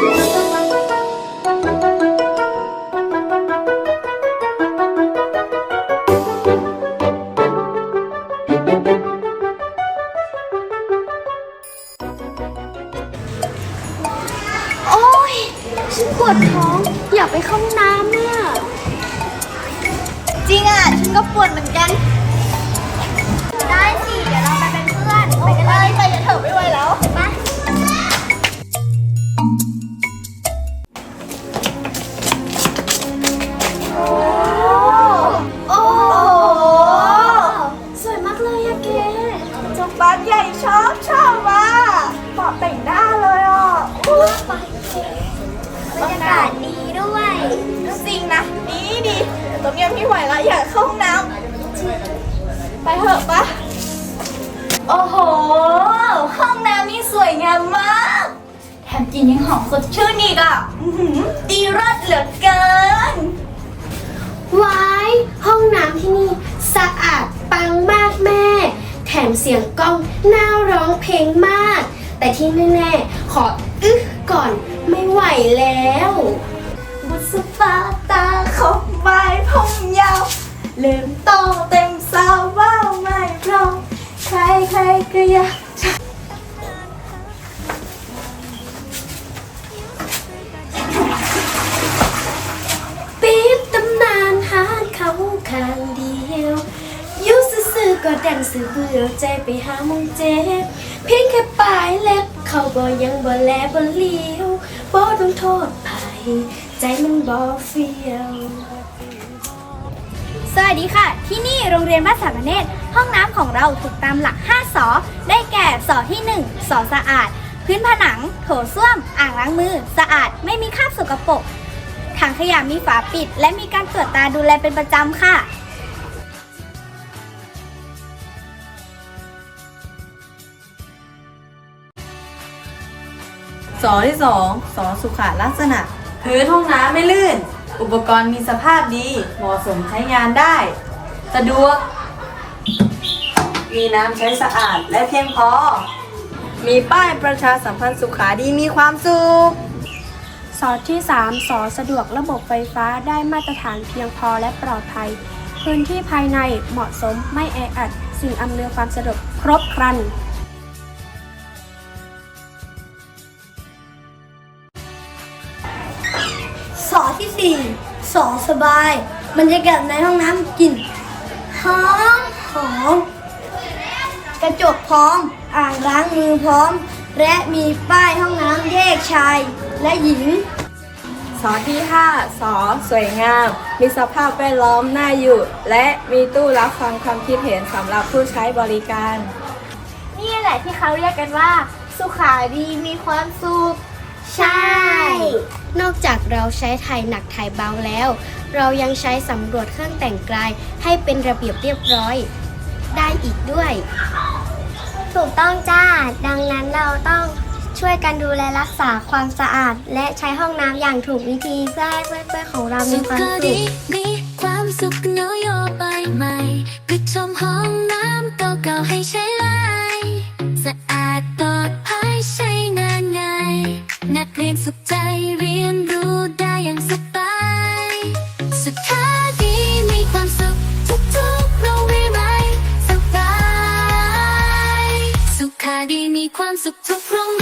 โอ้ยฉันปวดท้องอยากไปเข้าห้องน้ำอะ จริงอะ ฉันก็ปวดเหมือนกัน รงยังไม่ไหวละอยากเข้าห้องน้ำไปเถอะปะโอ้โห ห้องน้ำนี่สวยงามมาก แถมกลินยังหอมสดชื่นอีกอะอื้อหือดีรสเหลือเกิน วายห้องน้ำที่นี่สะอาดปังมากแม่ แถมเสียงกล้องน่าร้องเพลงมาก แต่ที่แน่ๆขออึกก่อนไม่ไหวแล้ว บุษบา ตาขบใบผมยาว ลืมโตเต็มสาวว่าวไม่พร้อมใครใครก็อยากปี๊บตำนานหาเขาข้างเดียวยุซื่อๆก็ดันสื่อเบื่อใจไปหามองเจ็บเพียงแค่ปลายเล็บเขาก็ยังบ่แลบ่เลี้ยวบ่ต้องโทษไผใจมันบ่เฟียว สวัสดีค่ะ ที่นี่โรงเรียนบ้านสามเนตรห้องน้ำของเราถูกตามหลัก 5 สอ ได้แก่สอที่ 1 สอสะอาด พื้นผนัง โถส้วม อ่างล้างมือ สะอาด ไม่มีคราบสกปรกถังขยะมีฝาปิด และมีการตรวจตาดูแลเป็นประจำค่ะสอที่สองสอสุขลักษณะพื้นห้องน้ำไม่ลื่น อุปกรณ์มีสภาพดี เหมาะสมใช้งานได้ สะดวก มีน้ำใช้สะอาดและเพียงพอ มีป้ายประชาสัมพันธ์สุขาดีมีความสุขสอที่ 3 สอสะดวกระบบไฟฟ้าได้มาตรฐานเพียงพอและปลอดภัย พื้นที่ภายในเหมาะสมไม่แออัด สิ่งอำนวยความสะดวกครบครัน สอที่สี่สอสบายบรรยากาศในห้องน้ำกลิ่นหอมหอมกระจกพร้อม อ่างล้างมือพร้อม และมีป้ายห้องน้ำแยกชายและหญิง สอที่5สอสวยงาม มีสภาพแวดล้อมน่าอยู่ และมีตู้รับฟังความคิดเห็นสำหรับผู้ใช้บริการ นี่แหละที่เขาเรียกกันว่า สุขาดีมีความสุข ใช่ นอกจากเราใช้ถ่ายหนักถ่ายเบาแล้ว เรายังใช้สำรวจเครื่องแต่งกายให้เป็นระเบียบเรียบร้อย ได้อีกด้วย ถูกต้องจ้า ดังนั้นเราต้องช่วยกันดูแลรักษาความสะอาด และใช้ห้องน้ำอย่างถูกวิธีเพื่อให้เพื่อนๆของเรามีความสุขมีความสุขนโยบายใหม่ก็ชมห้องน้ำเก่าๆให้ใช้ไลยสะอาดปลอดภัยใช้งานง่ายนักเรียนสุขใจายสุขาดีมีความสุขทุกโรง